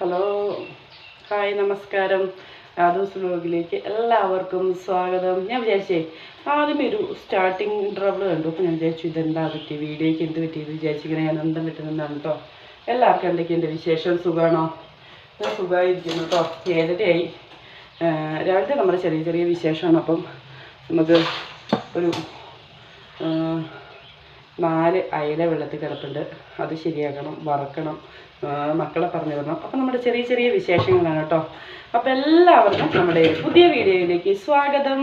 Hello. Hi നമസ്കാരം. രാധൂസ് വ്ലോഗിലേക്ക് എല്ലാവർക്കും സ്വാഗതം. ഞാൻ വിചാരിച്ചേ ആദ്യമേ ഒരു സ്റ്റാർട്ടിങ് ട്രബിൾ കണ്ടു. അപ്പോൾ ഞാൻ വിചാരിച്ചു ഇതെന്താ പറ്റി വീഡിയോയ്ക്ക് എന്ത് പറ്റിയത് വിചാരിച്ചിങ്ങനെ ഞാൻ അന്തം പറ്റുന്നുണ്ടാണ് കേട്ടോ എല്ലാവർക്കും എന്തൊക്കെയുണ്ട് വിശേഷം? സുഖമാണോ? ഞാൻ സുഖമായിരിക്കുന്നു കേട്ടോ ഏഴരയായി. രാവിലത്തെ നമ്മുടെ ചെറിയ ചെറിയ വിശേഷമാണ്. അപ്പം നമുക്ക് ഒരു നാല് അയല വെള്ളത്തിൽ കിടപ്പുണ്ട്. അത് ശരിയാക്കണം വറക്കണം. മക്കളെ പറഞ്ഞു വിടണം അപ്പം നമ്മുടെ ചെറിയ ചെറിയ വിശേഷങ്ങളാണ് കേട്ടോ. അപ്പം എല്ലാവർക്കും നമ്മുടെ പുതിയ വീഡിയോയിലേക്ക് സ്വാഗതം.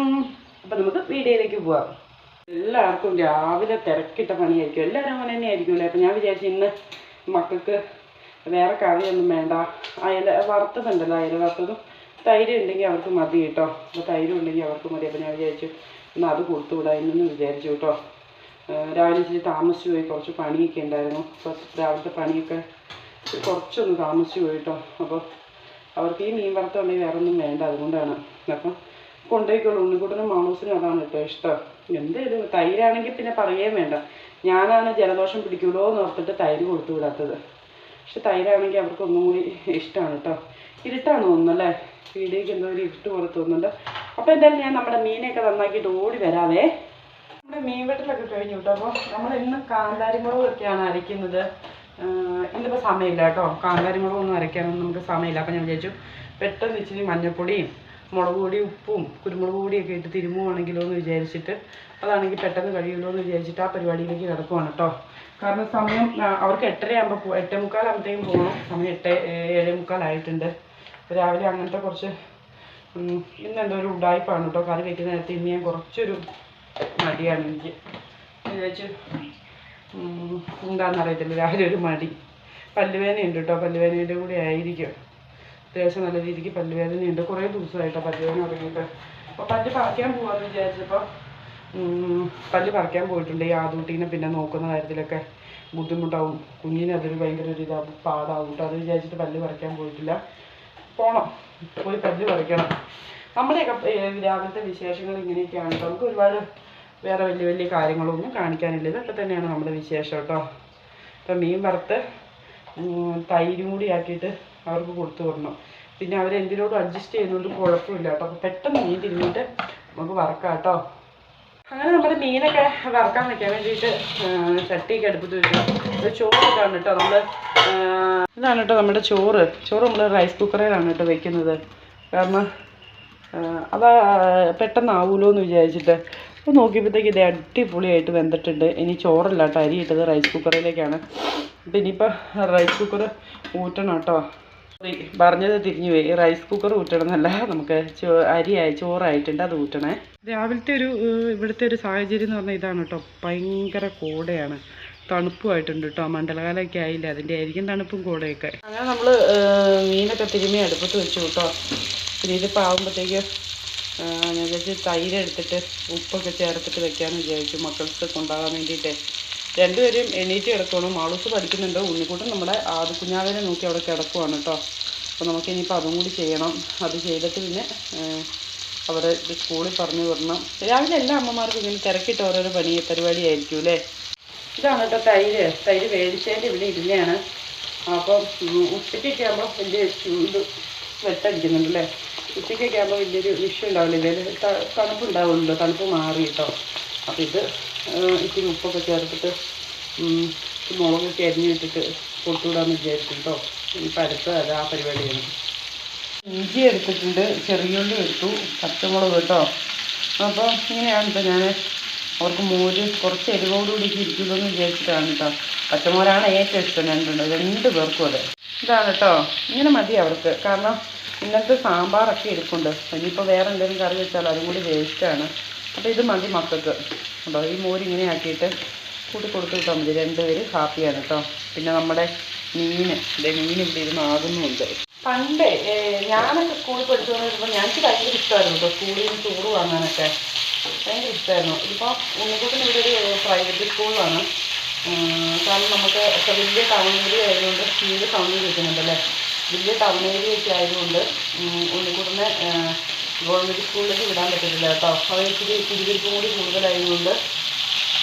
അപ്പം നമുക്ക് വീഡിയോയിലേക്ക് പോവാം. എല്ലാവർക്കും രാവിലെ തിരക്കിട്ട പണിയായിരിക്കും. എല്ലാവരും അങ്ങനെ തന്നെ ആയിരിക്കുമല്ലേ അപ്പം ഞാൻ വിചാരിച്ചു ഇന്ന് മക്കൾക്ക് വേറെ കറിയൊന്നും വേണ്ട. അയല വറുത്തതുണ്ടല്ലോ അയല വറുത്തതും. തൈര് ഉണ്ടെങ്കിൽ അവർക്ക് മതി കേട്ടോ. അപ്പോൾ തൈര് ഉണ്ടെങ്കിൽ അവർക്ക് മതി. അപ്പം ഞാൻ വിചാരിച്ചു ഇന്ന് അത് കൊടുത്തുവിടാമെന്ന് വിചാരിച്ചു കേട്ടോ. രാവിലെ ഇച്ചിരി താമസിച്ചു പോയി കുറച്ച് പണിയൊക്കെ ഉണ്ടായിരുന്നു. അപ്പോൾ രാവിലത്തെ പണിയൊക്കെ കുറച്ചൊന്ന് താമസിച്ചു പോയി കേട്ടോ അപ്പോൾ അവർക്ക് ഈ മീൻ വറുത്ത വേറെ ഒന്നും വേണ്ട അതുകൊണ്ടാണ്. അപ്പം കൊണ്ടുപോയിക്കോളൂ. ഉണ്ണിക്കുട്ടനും മാമൂസിനും അതാണ് കേട്ടോ ഇഷ്ടം. എന്തേലും തൈരാണെങ്കിൽ പിന്നെ പറയുകയും വേണ്ട. ഞാനാണ് ജലദോഷം പിടിക്കുമല്ലോ എന്ന് ഓർത്തിട്ട് തൈര് കൊടുത്തു വിടാത്തത്. പക്ഷെ തൈരാണെങ്കിൽ അവർക്ക് ഒന്നും കൂടി ഇഷ്ടമാണ് കേട്ടോ. ഇരുട്ടാണ് തോന്നുന്നല്ലേ വീടേക്ക് എന്തോ ഒരു ഇരുട്ട് പോലെ തോന്നുന്നുണ്ട്. അപ്പോൾ എന്തായാലും ഞാൻ നമ്മുടെ മീനെയൊക്കെ നന്നാക്കിയിട്ട് ഓടി വരാവേ. മീൻ വെട്ടലൊക്കെ കഴിഞ്ഞു കേട്ടോ. അപ്പോൾ നമ്മൾ ഇന്ന് കാന്താരി മുളകൊക്കെയാണ് അരയ്ക്കുന്നത് ഇന്നിപ്പോൾ സമയമില്ല കേട്ടോ. കാന്താരി മുളകൊന്നും അരയ്ക്കാനൊന്നും നമുക്ക് സമയമില്ല. അപ്പോൾ ഞാൻ വിചാരിച്ചു പെട്ടെന്ന് ഇച്ചിരി മഞ്ഞൾപ്പൊടിയും മുളക് പൊടി ഉപ്പും കുരുമുളക് പൊടിയൊക്കെ ഇട്ട് തിരുമുവാണെങ്കിലോ എന്ന് വിചാരിച്ചിട്ട് അതാണെങ്കിൽ പെട്ടെന്ന് കഴിയുമല്ലോ എന്ന് വിചാരിച്ചിട്ട് ആ പരിപാടിയിലേക്ക് കിടക്കുവാണ് കേട്ടോ. കാരണം സമയം അവർക്ക് എട്ടരയാകുമ്പോൾ പോ എട്ടേ മുക്കാലാകുമ്പോഴത്തേക്കും പോകണം സമയം എട്ട് ഏഴേ മുക്കാലായിട്ടുണ്ട് രാവിലെ അങ്ങനത്തെ കുറച്ച് ഇന്നെന്തോ ഒരു ഉടായ്പാണ് കേട്ടോ. കറി വയ്ക്കുന്ന നേരത്തെ ഇന്ന് ഞാൻ കുറച്ചൊരു മടിയാണ് എനിക്ക്. വിചാരിച്ചു എന്താണെന്നറിയത്തില്ല രാവിലെ ഒരു മടി. പല്ലുവേദനയുണ്ട് കേട്ടോ പല്ലുവേദനയുടെ കൂടെ ആയിരിക്കും. അത്യാവശ്യം നല്ല രീതിക്ക് പല്ലുവേദനയുണ്ട്. കുറേ ദിവസമായിട്ടോ പല്ലുവേദന തുടങ്ങിയിട്ട്. അപ്പോൾ പല്ല് പറിക്കാൻ പോവാന്ന് വിചാരിച്ചപ്പോൾ പല്ല് പറിക്കാൻ പോയിട്ടുണ്ട്. ഈ ആദൂട്ടീനെ പിന്നെ നോക്കുന്ന കാര്യത്തിലൊക്കെ ബുദ്ധിമുട്ടാവും. കുഞ്ഞിന് അതൊരു ഭയങ്കര ഒരു ഇതാവും പാടാവും കേട്ടോ അത് വിചാരിച്ചിട്ട് പല്ല് പറിക്കാൻ പോയിട്ടില്ല. പോണം. പോയി പല്ല് പറിക്കണം. നമ്മുടെയൊക്കെ രാവിലത്തെ വിശേഷങ്ങൾ ഇങ്ങനെയൊക്കെയാണ് നമുക്ക് ഒരുപാട് വേറെ വലിയ വലിയ കാര്യങ്ങളൊന്നും കാണിക്കാനില്ല. ഇതൊക്കെ തന്നെയാണ് നമ്മുടെ വിശേഷം കേട്ടോ. ഇപ്പം മീൻ വറുത്ത് തൈരും കൂടി ആക്കിയിട്ട് അവർക്ക് കൊടുത്തു വിടണം. പിന്നെ അവരെന്തിനോടും അഡ്ജസ്റ്റ് ചെയ്യുന്നതുകൊണ്ട് കുഴപ്പമില്ല കേട്ടോ. അപ്പോൾ പെട്ടെന്ന് മീൻ തിരിഞ്ഞിട്ട് നമുക്ക് വറക്കാം കേട്ടോ. അങ്ങനെ നമ്മുടെ മീനൊക്കെ വറക്കാൻ വെക്കാൻ വേണ്ടിയിട്ട് ചട്ടിയൊക്കെ അടുപ്പത്ത് വെച്ചു. ചോറ് ഇതാണ് കേട്ടോ നമ്മൾ ഇതാണ് കേട്ടോ നമ്മുടെ ചോറ്. ചോറ് നമ്മൾ റൈസ് കുക്കറിലാണ് കേട്ടോ വെക്കുന്നത്. കാരണം അതാ പെട്ടെന്നാവൂലോ എന്ന് വിചാരിച്ചിട്ട്. അപ്പോൾ നോക്കിയപ്പോഴത്തേക്ക് ഇത് അടിപൊളിയായിട്ട് വെന്തിട്ടുണ്ട്. ഇനി ചോറല്ല കേട്ടോ അരി ഇട്ടത് റൈസ് കുക്കറിലേക്കാണ് അപ്പോൾ ഇനിയിപ്പോൾ റൈസ് കുക്കർ ഊറ്റണം കേട്ടോ. പറഞ്ഞത് തിരിഞ്ഞു പോയി. റൈസ് കുക്കർ ഊറ്റണമെന്നല്ല നമുക്ക് ചോ അരിയായി ചോറായിട്ടുണ്ട് അത് ഊറ്റണേ. രാവിലത്തെ ഒരു ഇവിടുത്തെ ഒരു സാഹചര്യം എന്ന് പറഞ്ഞാൽ ഇതാണ് കേട്ടോ. ഭയങ്കര കോടയാണ്. തണുപ്പുമായിട്ടുണ്ട് കേട്ടോ. മണ്ഡലകാലമൊക്കെ ആയില്ല അതിന്റെ ആയിരിക്കും തണുപ്പും കോടയൊക്കെ. അങ്ങനെ നമ്മൾ മീനൊക്കെ തിരുമ്മി അടുപ്പത്ത് വെച്ചു കേട്ടോ. പിന്നെ ഇതിപ്പോൾ ആകുമ്പോഴത്തേക്ക് വിചാരിച്ച് തൈര് എടുത്തിട്ട് ഉപ്പൊക്കെ ചേർത്തിട്ട് വെക്കാമെന്ന് വിചാരിച്ചു. മക്കൾക്ക് കൊണ്ടാകാൻ വേണ്ടിയിട്ട്. രണ്ടുപേരും എണീറ്റ് കിടക്കുകയാണ് മാളൂസ് പഠിക്കുന്നുണ്ട്. ഉണ്ണിക്കുട്ടൻ നമ്മുടെ ആദ്യ കുഞ്ഞാവിനെ നോക്കി അവിടെ കിടക്കുവാണ് കേട്ടോ. അപ്പോൾ നമുക്ക് ഇനിയിപ്പോൾ അതും കൂടി ചെയ്യണം. അത് ചെയ്തിട്ട് പിന്നെ അവരെ സ്കൂളിൽ പറഞ്ഞു വിടണം. രാവിലെ എല്ലാ അമ്മമാർക്കും ഇങ്ങനെ തിരക്കിട്ട് ഓരോരോ പണി പരിപാടിയായിരിക്കും അല്ലേ? ഇതാണ് കേട്ടോ തൈര്. തൈര് മേടിച്ചതിന്റെ ഇവിടെ ഇരുന്നതാണ് അപ്പം ഉച്ചയ്ക്കൊക്കെ ആകുമ്പോൾ വലിയ ചൂട് വെട്ടടിക്കുന്നുണ്ട് അല്ലേ? ഉച്ചയ്ക്കൊക്കെ ആകുമ്പോൾ വലിയൊരു വിഷയം ഉണ്ടാവില്ല. ഇതിൽ തണുപ്പുണ്ടാവുമല്ലോ. തണുപ്പ് മാറി കേട്ടോ. അപ്പോൾ ഇത് ഇച്ചിരി ഉപ്പൊക്കെ ചേർത്തിട്ട് മുളകൊക്കെ അരിഞ്ഞു അരിഞ്ഞിട്ടിട്ട് കൊടുത്തുവിടാമെന്ന് വിചാരിച്ചു കേട്ടോ. ഇനിയിപ്പോൾ അടുത്ത അത് ആ പരിപാടിയാണ്. ഇഞ്ചി എടുത്തിട്ടുണ്ട്. ചെറിയുള്ളി എടുത്തു. പച്ചമുളക് കേട്ടോ. അപ്പോൾ ഇങ്ങനെയാണ് കേട്ടോ ഞാൻ അവർക്ക് മോര് കുറച്ച് എരിവോടുകൂടി ഇരിക്കുമെന്ന് വിചാരിച്ചിട്ടാണ് കേട്ടോ പച്ചമോരാണ് ഏറ്റവും ഇഷ്ടം രണ്ടുണ്ട് രണ്ട് പേർക്കും അതെ. ഇതാണ് കേട്ടോ ഇങ്ങനെ മതി അവർക്ക്. കാരണം ഇന്നത്തെ സാമ്പാറൊക്കെ ഇരിപ്പുണ്ട് ഇനിയിപ്പോൾ വേറെ എന്തെങ്കിലും കറി വെച്ചാൽ അതും കൂടി വേസ്റ്റാണ് അപ്പോൾ ഇത് മതി മക്കൾക്ക്. കേട്ടോ ഈ മോര് ഇങ്ങനെ ആക്കിയിട്ട് കൂട്ടി കൊടുത്ത് വിട്ടാൽ മതി. രണ്ടുപേര് ഹാപ്പിയാണ് കേട്ടോ. പിന്നെ നമ്മുടെ മീൻ ഇതേ മീൻ ഇവിടെ ഇരുന്ന് ആകുന്നുമുണ്ട് പണ്ട് ഞാനൊക്കെ സ്കൂളിൽ പഠിച്ചു ഞങ്ങൾക്ക് ഭയങ്കര ഇഷ്ടമായിരുന്നു കേട്ടോ. സ്കൂളിൽ നിന്ന് ടൂറ് വാങ്ങാനൊക്കെ ഭയങ്കര ഇഷ്ടമായിരുന്നു. ഇപ്പോൾ ഉണ്ണിക്കുട്ടൻ ഇവിടെ ഒരു പ്രൈവറ്റ് സ്കൂളിലാണ് ഉം, കാരണം നമുക്ക് വലിയ ഏരിയ ആയതുകൊണ്ട് സ്കൂളിൽ സൗണ്ടിൽ വെക്കുന്നുണ്ടല്ലേ വലിയ ടൗൺ ഏരിയ ഒക്കെ ആയതുകൊണ്ട് ഉണ്ണിക്കുട്ടനെ ഗവൺമെന്റ് സ്കൂളിലേക്ക് വിടാൻ പറ്റത്തില്ല കേട്ടോ. അത് ഇച്ചിരി പിരിവിരിപ്പും കൂടി കൂടുതലായതുകൊണ്ട്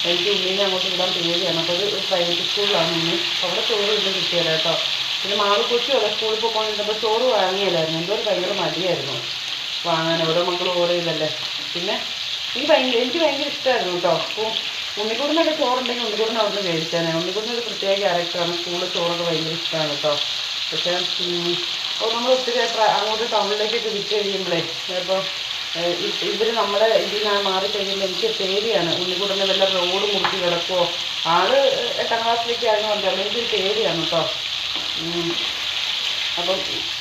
എനിക്ക് ഉണ്ണീനെ അങ്ങോട്ട് വിടാൻ പേടിയാണ്. അപ്പോൾ ഒരു പ്രൈവറ്റ് സ്കൂളിലാണ് ഉണ്ണി. അവിടെ ചോറ് ഇന്ന് കിട്ടിയത് കേട്ടോ. പിന്നെ മാവ് അവിടെ സ്കൂളിൽ പോയിക്കൊണ്ടിരുന്നപ്പോൾ ചോറ് വാങ്ങിയല്ലായിരുന്നു എന്തോ ഒരു ഭയങ്കര മടിയായിരുന്നു വാങ്ങാൻ. ഓരോ മക്കൾ ഓരോ ഇതല്ലേ. പിന്നെ എനിക്ക് ഭയങ്കര എനിക്ക് ഭയങ്കര ഇഷ്ടമായിരുന്നു കേട്ടോ. അപ്പോൾ ഉണ്ണിക്കൂടിനൊക്കെ ചോറുണ്ടെങ്കിൽ ഉണ്ണിക്കൂടിന് അവിടുന്ന് ഉണ്ണിക്കൂടുന്ന ഒരു പ്രത്യേക ക്യാരക്ടറാണ് സ്കൂളിൽ ചോറൊക്കെ ഭയങ്കര ഇഷ്ടമാണ് കേട്ടോ. പക്ഷേ അപ്പോൾ നമ്മൾ ഒത്തിരി അങ്ങോട്ട് ടൗണിലേക്കൊക്കെ വിറ്റ് കഴിയുമ്പോഴേ ഇപ്പോൾ ഇവർ നമ്മളെ ഇതിൽ നിന്ന് മാറി കഴിയുമ്പോൾ എനിക്ക് പേടിയാണ്. ഉണ്ണിക്കൂടിന് വല്ല റോഡ് മുറിച്ച് കിടക്കുമോ ആൾ എട്ടാം ക്ലാസ്സിലേക്കാണെന്ന് പറഞ്ഞാൽ എനിക്കൊരു പേടിയാണ് കേട്ടോ. അപ്പം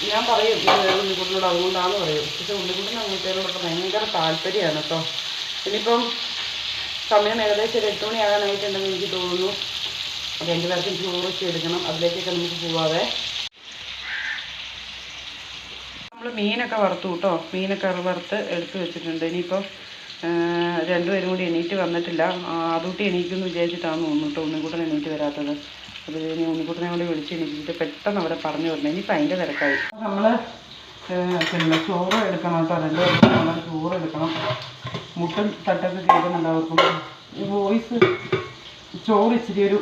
ഞാൻ പറയും ഉണ്ണിക്കുട്ടനോട് അതുകൊണ്ടാണ് പറയും പക്ഷെ ഉണ്ണിക്കുട്ടന് അങ്ങോട്ടേനോടൊക്കെ ഭയങ്കര താല്പര്യമാണ് കേട്ടോ. ഇനിയിപ്പം സമയം ഏകദേശം ഒരു എട്ട് മണിയാകാനായിട്ടുണ്ടെന്ന് എനിക്ക് തോന്നുന്നു. അപ്പോൾ എന്റെ പേർക്കും ചോറ് വെച്ച് എടുക്കണം. അതിലേക്കൊക്കെ നമുക്ക് പോവാതെ മീനൊക്കെ വറുത്തു കേട്ടോ. മീനൊക്കെ വറുത്ത് എടുത്തു വെച്ചിട്ടുണ്ട്. ഇനിയിപ്പോൾ രണ്ടുപേരും കൂടി എണീറ്റ് വന്നിട്ടില്ല. ആ, അതുകൂട്ടി എണീക്കുമെന്ന് വിചാരിച്ചിട്ടാണ് തോന്നുന്നു കേട്ടോ. ഉണ്ണിക്കുട്ടൻ എണീറ്റ് വരാത്തത്. അത് ഇനി ഉണ്ണിക്കുട്ടനെ കൂടി വിളിച്ച് എണീറ്റിട്ട് പെട്ടെന്ന് അവിടെ പറഞ്ഞു വരണം ഇനിയിപ്പോൾ അതിന്റെ തിരക്കായി. നമ്മൾ പിന്നെ ചോറ് എടുക്കണം കേട്ടോ. രണ്ട് പേർക്കും നമ്മൾ ചോറ് എടുക്കണം. മുട്ടും തട്ടൊക്കെ കേൾക്കുന്നുണ്ട് അവർക്കും. ഈ വോയിസ് ചോറ് ഇച്ചിരി ഒരു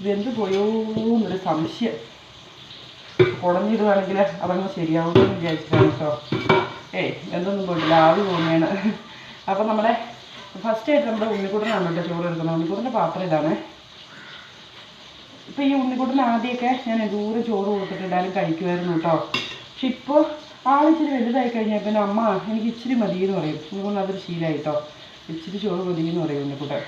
ഇതെന്ത് പോയോ എന്നൊരു സംശയം. കുടഞ്ഞിടുവാണെങ്കിൽ അതങ്ങ് ശരിയാവുമെന്ന് വിചാരിച്ചിട്ടാണ് കേട്ടോ ഏയ് എന്തൊന്നും പോയിട്ടില്ല. ആവി പോകുന്നതാണ് അപ്പം നമ്മുടെ ഫസ്റ്റ് ആയിട്ട് നമ്മുടെ ഉണ്ണിക്കുട്ടനാണ് കേട്ടോ ചോറ് എടുക്കുന്നത്. ഉണ്ണിക്കുട്ടന്റെ പാത്രം ഇതാണ്. ഇപ്പം ഈ ഉണ്ണിക്കുട്ടൻ ആദ്യമൊക്കെ ഞാൻ ദൂരെ ചോറ് കൊടുത്തിട്ടുണ്ടായാലും കഴിക്കുമായിരുന്നു കേട്ടോ പക്ഷെ ഇപ്പോൾ ആളിച്ചിരി വലുതായി കഴിഞ്ഞാൽ പിന്നെ അമ്മ എനിക്ക് ഇച്ചിരി മതി എന്ന് പറയും. ഉണ്ണിക്കുട്ടൻ അതൊരു ശീലമായി കേട്ടോ ഇച്ചിരി ചോറ് മതി എന്ന് പറയും ഉണ്ണിക്കുട്ടൻ.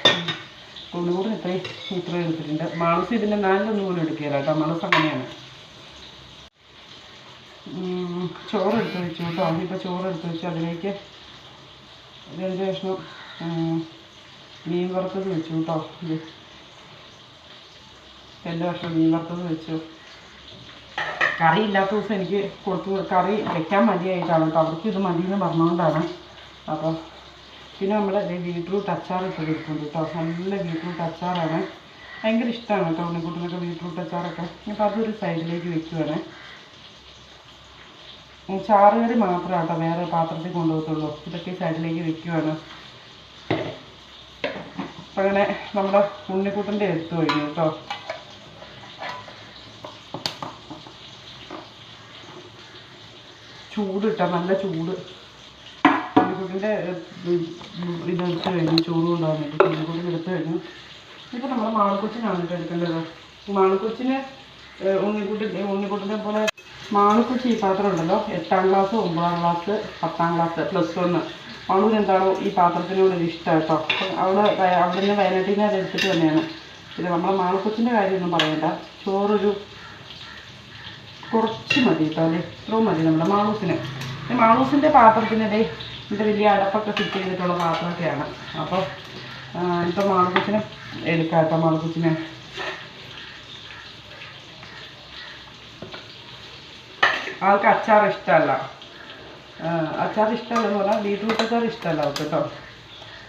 ഉണ്ണിക്കുട്ടൻ ഇത്രയും ഇത്രയും എടുത്തിട്ടുണ്ട്. മാളസ് ഇതിന്റെ നാലിലൊന്നും പോലും എടുക്കുകയില്ല കേട്ടോ മാളസ് അങ്ങനെയാണ്. ഉം, ചോറ് എടുത്ത് വെച്ചു കേട്ടോ. ഇപ്പോൾ ചോറെടുത്ത് വെച്ചു അതിലേക്ക് രണ്ട് കഷ്ണം മീൻ വറുത്തത് വെച്ചു കേട്ടോ. ഇത് രണ്ട് കഷ്ണം മീൻ വറുത്തത് വെച്ചു. കറി ഇല്ലാത്ത ദിവസം എനിക്ക് കൊടുത്ത് കറി വെക്കാൻ മതിയായിട്ടാണ് കേട്ടോ. അവർക്ക് ഇത് മതി എന്ന് പറഞ്ഞുകൊണ്ടാണ് അപ്പോൾ പിന്നെ നമ്മൾ ബീട്രൂട്ട് അച്ചാർ ഇട്ട് കൊടുക്കുന്നുണ്ട് കേട്ടോ. നല്ല ബീട്രൂട്ട് അച്ചാറാണ്. ഭയങ്കര ഇഷ്ടമാണ് കേട്ടോ ഉണ്ണിക്കുട്ടനൊക്കെ ബീട്രൂട്ട് അച്ചാറൊക്കെ. അപ്പോൾ അതൊരു സൈഡിലേക്ക് വെക്കുവാണ്. ഉം, ചാറ് കറി മാത്രമാണ് കേട്ടോ വേറെ പാത്രത്തിൽ കൊണ്ടുപോകത്തുള്ളൂ. ഇതൊക്കെ സൈഡിലേക്ക് വെക്കുവാണ്. അപ്പം അങ്ങനെ നമ്മുടെ ഉണ്ണിക്കൂട്ടന്റെ എടുത്തു കഴിഞ്ഞു കേട്ടോ. ചൂട് കിട്ടാം നല്ല ചൂട്. ഉണ്ണിക്കൂട്ടിന്റെ ഇത് എടുത്ത് കഴിഞ്ഞു ചോറ് കൊണ്ടുവന്നിട്ട് ഉണ്ണിക്കൂട്ടിന്റെ ഉണ്ണിക്കുട്ടൻ എടുത്തു കഴിഞ്ഞു. ഇപ്പം നമ്മുടെ മാളക്കൊച്ചിനാണ് കേട്ടോ എടുക്കേണ്ടത്. മാളക്കൊച്ചിന് ഉണ്ണിക്കൂട്ടിന്റെ ഉണ്ണിക്കൂട്ടിനെ പോലെ മാളക്കൊച്ചി ഈ പാത്രം ഉണ്ടല്ലോ. എട്ടാം ക്ലാസ് ഒമ്പതാം ക്ലാസ് പത്താം ക്ലാസ് പ്ലസ് വണ്ണ് അവളൂര് എന്താണോ ഈ പാത്രത്തിനോട് ഒരു ഇഷ്ടം കേട്ടോ. അവിടെ അവിടെ നിന്ന് വയനാട്ടിൽ നിന്ന് അത് എടുത്തിട്ട് തന്നെയാണ് പിന്നെ നമ്മളെ മാളക്കൊച്ചിന്റെ കാര്യമൊന്നും പറയണ്ട. ചോറൊരു കുറച്ച് മതി കേട്ടോ അല്ലേ? ഇത്രയും മതി നമ്മുടെ മാളൂസിന്. മാളൂസിന്റെ പാത്രത്തിനിടെ എന്റെ വലിയ അടപ്പൊക്കെ ഫിറ്റ് ചെയ്തിട്ടുള്ള പാത്രമൊക്കെയാണ്. അപ്പോൾ ഇപ്പം മാളൂസിനെ എടുക്കാം കേട്ടോ മാളൂസിനെ. ആൾക്ക് അച്ചാർ ഇഷ്ടമല്ല. അച്ചാർ അച്ചാർ ഇഷ്ടമല്ലെന്ന് പറഞ്ഞാൽ ബീട്രൂട്ട് അച്ചാർ ഇഷ്ടമല്ല അവൾക്ക് കേട്ടോ.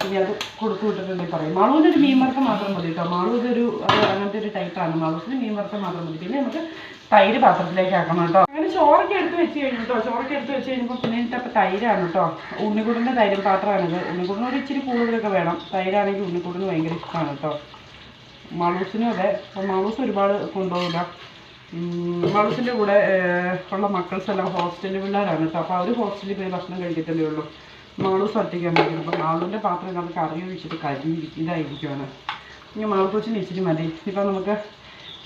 ഇനി അത് കൊടുത്തു വിട്ടിട്ടുണ്ടെങ്കിൽ പറയും. മാളൂന്റെ ഒരു മീൻ വറുത്ത മാത്രം മതി കേട്ടോ. മാളൂ ഇതൊരു അങ്ങനത്തെ ഒരു ടൈപ്പാണ് മാളൂസിന് മീൻ വറുത്ത മാത്രം മതി. പിന്നെ നമുക്ക് തൈര് പാത്രത്തിലേക്ക് ആക്കണം കേട്ടോ. അങ്ങനെ ചോറൊക്കെ എടുത്ത് വെച്ച് കഴിഞ്ഞു കേട്ടോ. ചോറൊക്കെ എടുത്ത് വെച്ച് കഴിഞ്ഞപ്പോൾ പിന്നെ ഇട്ടപ്പോൾ തൈരാണ് കേട്ടോ. ഉണ്ണിക്കുടന്റെ തൈരും പാത്രമാണിത്. ഒരു ഇച്ചിരി കൂടുതലൊക്കെ വേണം. തൈരാണെങ്കിൽ ഉണ്ണിക്കുടന് ഭയങ്കര ഇഷ്ടമാണ് കേട്ടോ. മാളൂസിനും അതെ. അപ്പോൾ മാളൂസ് ഒരുപാട് കൊണ്ടുപോകില്ല. മാളൂസിന്റെ കൂടെ ഉള്ള മക്കൾസ് എല്ലാം ഹോസ്റ്റലിൽ പിള്ളേരാണ്. കേട്ടോ അപ്പോൾ അവർ ഹോസ്റ്റലിൽ പോയി ഭക്ഷണം കഴിക്കത്തല്ലേ ഉള്ളൂ. മാളൂസ് ഒറ്റയ്ക്കാണ് പറ്റും അപ്പോൾ മാളൂന്റെ പാത്രം നമുക്ക് കറി ഒഴിച്ചിട്ട് കരിഞ്ഞിരിക്കും ഇതായിരിക്കുവാണ്. ഇനി മാളൂക്കൊച്ചിന് ഇച്ചിരി മതി. ഇപ്പം നമുക്ക്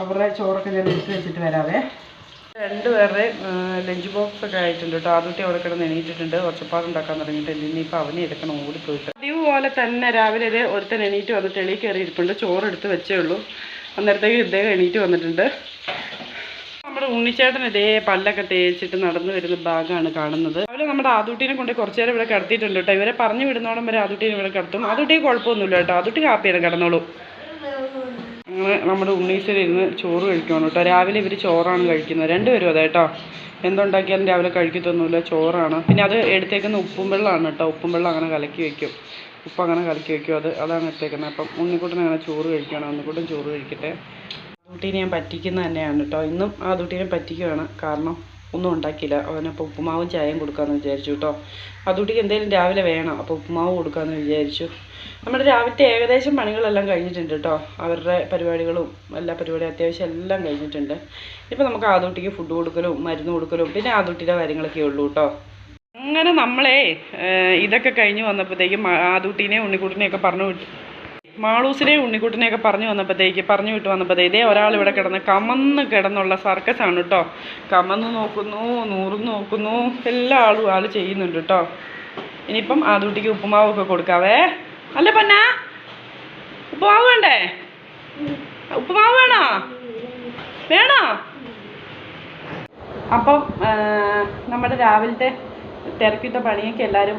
അവരുടെ ചോറൊക്കെ ഞാൻ എടുത്ത് വെച്ചിട്ട് വരാവേ. രണ്ടുപേരുടെ ലഞ്ച് ബോക്സ് ഒക്കെ ആയിട്ടുണ്ട് കേട്ടോ ആദ്യത്തെ അവിടെ കിടന്ന് എണീറ്റിട്ടുണ്ട്. ഒച്ചപ്പാടുണ്ടാക്കാൻ തുടങ്ങിയിട്ടുണ്ട് ഇനിയിപ്പോൾ അവനെ എടുക്കണം ഓടിപ്പോയിട്ട്. പതിവ് പോലെ തന്നെ രാവിലെ ഇതേ ഒരുത്തൻ എണീറ്റ് വന്നിട്ട് എളി കയറി ഇരിപ്പുണ്ട് ചോറെടുത്ത് വെച്ചേ ഉള്ളൂ. അന്നേരത്തേക്ക് ഇദ്ദേഹം എണീറ്റ് വന്നിട്ടുണ്ട്. നമ്മുടെ ഉണ്ണിച്ചേട്ടൻ ഇതേ പല്ലൊക്കെ തേച്ചിട്ട് നടന്നു വരുന്ന ഭാഗമാണ് കാണുന്നത്. അവർ നമ്മുടെ ആദൂട്ടീനെ കൊണ്ട് കുറച്ച് നേരം ഇവിടെ കിടത്തിയിട്ടുണ്ട് കേട്ടോ. ഇവരെ പറഞ്ഞു വിടുന്നോളം വരെ ആദൂട്ടീനെ ഇവിടെ കിടത്തും. ആദൂട്ടിക്ക് കുഴപ്പമൊന്നുമില്ല കേട്ടോ. ഹാപ്പി കാപ്പിയാണ് കിടന്നോളൂ. അങ്ങനെ നമ്മുടെ ഉണ്ണീശ്വരിരുന്ന് ചോറ് കഴിക്കണം കേട്ടോ. രാവിലെ ഇവർ ചോറാണ് കഴിക്കുന്നത്. രണ്ടുപേരും അതെ കേട്ടോ. എന്തുണ്ടാക്കിയാലും രാവിലെ കഴിക്കത്തൊന്നുമില്ല. ചോറാണ്. പിന്നെ അത് എടുത്തേക്കുന്ന ഉപ്പും വെള്ളമാണ് കേട്ടോ. ഉപ്പും വെള്ളം അങ്ങനെ കലക്കി വെക്കും. ഉപ്പ് അങ്ങനെ കലക്കി വെക്കും. അത് അതാണ് എടുത്തേക്കുന്നത്. അപ്പം ഉണ്ണിക്കുട്ടൻ അങ്ങനെ ചോറ് കഴിക്കണം ഉണ്ണിക്കുട്ടൻ ചോറ് കഴിക്കട്ടെ. ആദൂട്ടീനെ ഞാൻ പറ്റിക്കുന്നത് തന്നെയാണ് കേട്ടോ ഇന്നും ആ ആദൂട്ടീനെ പറ്റിക്കുകയാണ് കാരണം ഒന്നും ഉണ്ടാക്കിയില്ല. അവനപ്പോൾ ഉപ്പുമാവും ചായയും കൊടുക്കാമെന്ന് വിചാരിച്ചു കേട്ടോ അതുകൂട്ടിക്ക് എന്തെങ്കിലും രാവിലെ വേണം. അപ്പോൾ ഉപ്പുമാവ് കൊടുക്കാമെന്ന് വിചാരിച്ചു. നമ്മുടെ രാവിലത്തെ ഏകദേശം പണികളെല്ലാം കഴിഞ്ഞിട്ടുണ്ട് കേട്ടോ അവരുടെ പരിപാടികളും എല്ലാ പരിപാടിയും അത്യാവശ്യം എല്ലാം കഴിഞ്ഞിട്ടുണ്ട്. ഇപ്പം നമുക്ക് ആദൂട്ടിക്ക് ഫുഡ് കൊടുക്കലും മരുന്ന് കൊടുക്കലും പിന്നെ ആദൂട്ടിയുടെ കാര്യങ്ങളൊക്കെ ഉള്ളൂ കേട്ടോ അങ്ങനെ നമ്മളെ ഇതൊക്കെ കഴിഞ്ഞ് വന്നപ്പോഴത്തേക്കും ആദൂട്ടീനെ ഉണ്ണിക്കുട്ടിനെയൊക്കെ പറഞ്ഞു വിട്ടു. മാളൂസിനെ ഉണ്ണിക്കുട്ടിനെയൊക്കെ പറഞ്ഞു വന്നപ്പോഴത്തേക്ക് പറഞ്ഞു വിട്ട് വന്നപ്പോഴത്തേ ഇതേ ഒരാൾ ഇവിടെ കിടന്ന് കമന്ന് കിടന്നുള്ള സർക്കസ് ആണ് കേട്ടോ. കമന്ന് നോക്കുന്നു നൂറുന്ന് നോക്കുന്നു എല്ലാ ആളും ആൾ ചെയ്യുന്നുണ്ട് കേട്ടോ. ഇനിയിപ്പം ആദൂട്ടിക്ക് ഉപ്പുമാവൊക്കെ കൊടുക്കാവേ. അല്ല പൊന്ന ഉപ്പുമാവ് വേണ്ടേ? ഉപ്പുമാവ് വേണോ? വേണോ? അപ്പം നമ്മുടെ രാവിലത്തെ തിരക്കിട്ട പണിയൊക്കെ എല്ലാവരും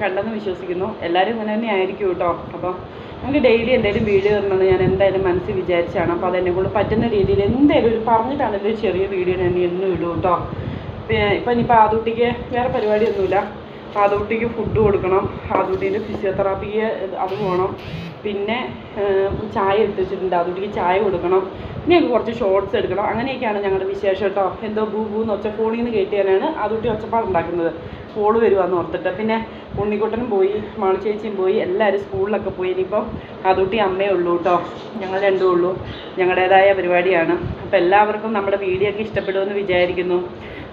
കണ്ടെന്ന് വിശ്വസിക്കുന്നു. എല്ലാവരും ഇങ്ങനെ തന്നെ ആയിരിക്കും കേട്ടോ. അപ്പം നമുക്ക് ഡെയിലി എന്തെങ്കിലും വീഡിയോ ഇടണമെന്ന് ഞാൻ എന്തായാലും മനസ്സിൽ വിചാരിച്ചാണ്. അപ്പോൾ അതെന്നെ പറ്റുന്ന രീതിയിൽ എന്തായാലും ഒരു പറഞ്ഞിട്ടാണെങ്കിലും ഒരു ചെറിയ വീഡിയോ ഞാൻ എന്നും ഇടും കേട്ടോ ഇപ്പം ഇനിയിപ്പോൾ ആദൂട്ടിക്ക് വേറെ പരിപാടിയൊന്നുമില്ല. ആദൂട്ടിക്ക് ഫുഡ് കൊടുക്കണം. ആദൂട്ടീന്റെ ഫിസിയോതെറാപ്പിക്ക് അത് പോകണം പിന്നെ ചായ എടുത്ത് വെച്ചിട്ടുണ്ട്. ചായ കൊടുക്കണം. പിന്നെ കുറച്ച് ഷോർട്സ് എടുക്കണം. അങ്ങനെയൊക്കെയാണ് ഞങ്ങളുടെ വിശേഷം കേട്ടോ. എന്തോ ബൂ ബൂ എന്ന് ഒച്ച ഫോണിൽ നിന്ന് കയറ്റിയാലാണ് ആദൂട്ടി ഒച്ചപ്പാടുണ്ടാക്കുന്നത് കോൾ വരുവാന്ന് ഓർത്തിട്ട്. പിന്നെ ഉണ്ണിക്കുട്ടനും പോയി മാളിച്ചേച്ചിയും പോയി. എല്ലാവരും സ്കൂളിലൊക്കെ പോയി. ഇനിയിപ്പം ആദ്യകുട്ടി അമ്മയേ ഉള്ളൂ കേട്ടോ. ഞങ്ങൾ രണ്ടും ഉള്ളൂ. ഞങ്ങളുടേതായ പരിപാടിയാണ്. അപ്പോൾ എല്ലാവർക്കും നമ്മുടെ വീഡിയോ ഒക്കെ ഇഷ്ടപ്പെടുമെന്ന് വിചാരിക്കുന്നു.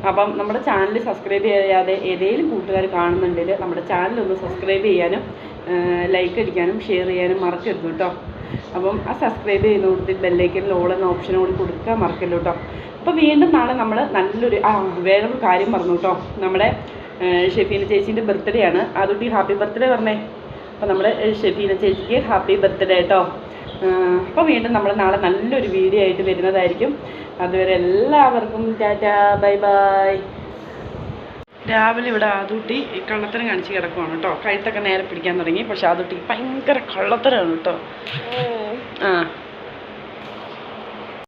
അപ്പം നമ്മുടെ ചാനൽ സബ്സ്ക്രൈബ് ചെയ്യാതെ ഏതെങ്കിലും കൂട്ടുകാർ കാണുന്നുണ്ടെങ്കിൽ നമ്മുടെ ചാനൽ ഒന്ന് സബ്സ്ക്രൈബ് ചെയ്യാനും ലൈക്ക് അടിക്കാനും ഷെയർ ചെയ്യാനും മറക്കരുത് കേട്ടോ. അപ്പം ആ സബ്സ്ക്രൈബ് ചെയ്യുന്ന കൊടുത്തിട്ട് ബെല്ലൈക്കനിൽ ഓൾ എന്ന ഓപ്ഷൻ കൂടി കൊടുക്കാൻ മറക്കല്ലോ കേട്ടോ. അപ്പോൾ വീണ്ടും നാളെ നമ്മൾ നല്ലൊരു ആ വേറൊരു കാര്യം പറഞ്ഞു കേട്ടോ. നമ്മുടെ ഷെഫീൻ ചേച്ചീന്റെ ബർത്ത്ഡേ ആണ്. അതുകൊണ്ട് ഹാപ്പി ബർത്ത്ഡേ പറഞ്ഞേ. അപ്പോൾ നമ്മൾ ഷെഫീന ചേച്ചിക്ക് ഹാപ്പി ബർത്ത്ഡേ കേട്ടോ. അപ്പോൾ വീണ്ടും നമ്മൾ നാളെ നല്ലൊരു വീഡിയോ ആയിട്ട് വരുന്നതായിരിക്കും. അതുവരെ എല്ലാവർക്കും ടാറ്റാ ബൈ ബൈ. രാവിലെ ഇവിടെ ആദൂട്ടി കള്ളത്തരം കാണിച്ച് കിടക്കുവാണ് കേട്ടോ. കഴുത്തൊക്കെ നേരെ പിടിക്കാൻ തുടങ്ങി. പക്ഷെ ആദൂട്ടി ഭയങ്കര കള്ളത്തരമാണ് കേട്ടോ. ആ.